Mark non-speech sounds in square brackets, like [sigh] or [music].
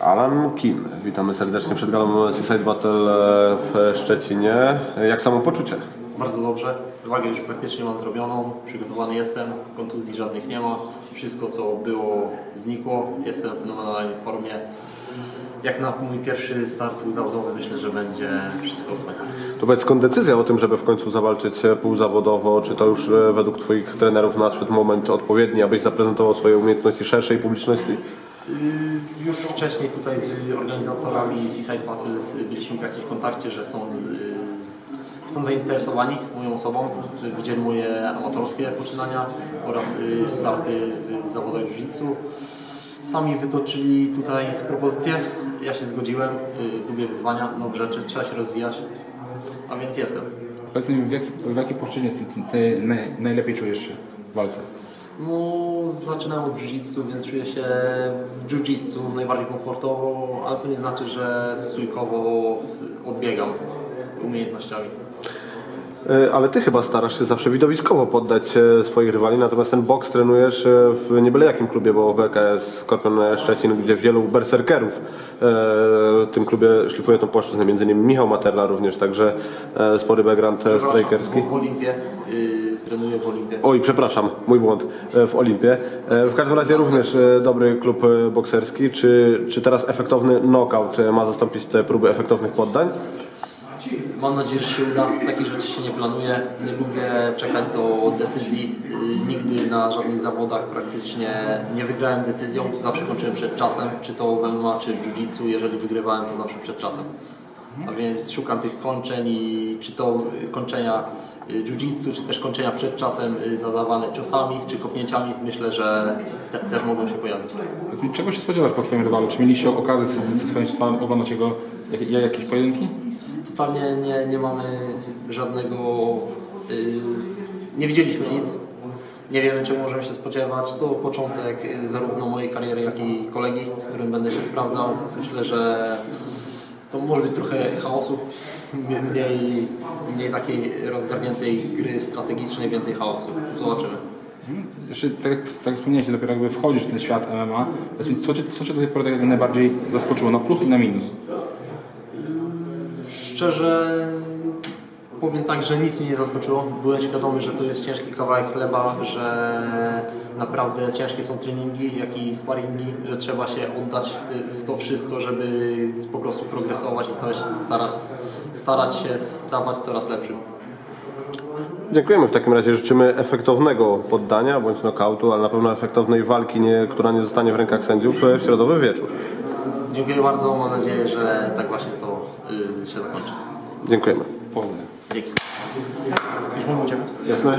Alan Kim. Witamy serdecznie przed galą Seaside Battle e, w Szczecinie. Jak samopoczucie? Bardzo dobrze. Wagę już praktycznie mam zrobioną. Przygotowany jestem. Kontuzji żadnych nie ma. Wszystko co było znikło. Jestem w fenomenalnej formie. Jak na mój pierwszy start zawodowy myślę, że będzie wszystko wspaniale. To powiedz, skąd decyzja o tym, żeby w końcu zawalczyć półzawodowo? Czy to już e, według Twoich trenerów nadszedł moment odpowiedni, abyś zaprezentował swoje umiejętności szerszej publiczności? Yy, Już wcześniej tutaj z organizatorami Seaside Battles byliśmy w jakimś kontakcie, że są, yy, są zainteresowani moją osobą, widzieli moje amatorskie poczynania oraz yy, starty w zawodach jiu-jitsu. Sami wytoczyli tutaj propozycje, ja się zgodziłem, lubię wyzwania, nowe rzeczy, trzeba się rozwijać, a więc jestem. Powiedz mi, w, jak, w jakiej płaszczyźnie ty, ty, ty naj, najlepiej czujesz się w walce? No, zaczynałem od jiu-jitsu, więc czuję się w jiu-jitsu najbardziej komfortowo, ale to nie znaczy, że stójkowo odbiegam umiejętnościami. E, Ale Ty chyba starasz się zawsze widowiskowo poddać e, swoich rywali, natomiast ten boks trenujesz e, w nie byle jakim klubie, bo BKS Skorpion Szczecin, gdzie wielu berserkerów w tym klubie szlifuje tą płaszczyznę, między innymi Michał Materla również, także spory background strikerski. W Olimpie, yy, trenuję w Olimpie. Oj, przepraszam, mój błąd w Olimpie. W każdym razie również dobry klub bokserski. Czy, czy teraz efektowny knockout ma zastąpić te próby efektownych poddań? Mam nadzieję, że się uda. Takich rzeczy się nie planuje. Nie lubię czekać do decyzji. Yy, Nigdy na żadnych zawodach praktycznie nie wygrałem decyzją. Zawsze kończyłem przed czasem. Czy to w MMA, czy w jiu-jitsu. Jeżeli wygrywałem, to zawsze przed czasem. A więc szukam tych kończeń i czy to y, kończenia y, jiu-jitsu, czy też kończenia przed czasem y, zadawane ciosami, czy kopnięciami. Myślę, że te, też mogą się pojawić. Czego się spodziewasz po swoim rywalu? Czy mieliście okazję ze swoim stwarem oglądać jego jak, jakieś pojedynki? Totalnie nie, nie mamy żadnego. y, nie widzieliśmy nic. Nie wiemy, czego możemy się spodziewać. To początek y, zarówno mojej kariery, jak i kolegi, z którym będę się sprawdzał. Myślę, że to może być trochę chaosu, [laughs] mniej, mniej takiej rozgarniętej gry strategicznej, więcej chaosu. Zobaczymy. Hmm? Jeszcze tak tak wspomniałeś, dopiero jakby wchodzisz w ten świat MMA. Co cię, co cię do tej pory tak najbardziej zaskoczyło? Na plus i na minus? Szczerze powiem tak, że nic mnie nie zaskoczyło. Byłem świadomy, że to jest ciężki kawałek chleba, że naprawdę ciężkie są treningi, jak i sparingi, że trzeba się oddać w, to wszystko, żeby po prostu progresować i starać, starać, starać się stawać coraz lepszym. Dziękujemy w takim razie. Życzymy efektownego poddania bądź knockoutu, ale na pewno efektownej walki, nie, która nie zostanie w rękach sędziów e, w środowy wieczór. Dziękuję bardzo, mam nadzieję, że tak właśnie to y, się zakończy. Dziękujemy. Dzięki. Już mam u Ciebie? Jasne?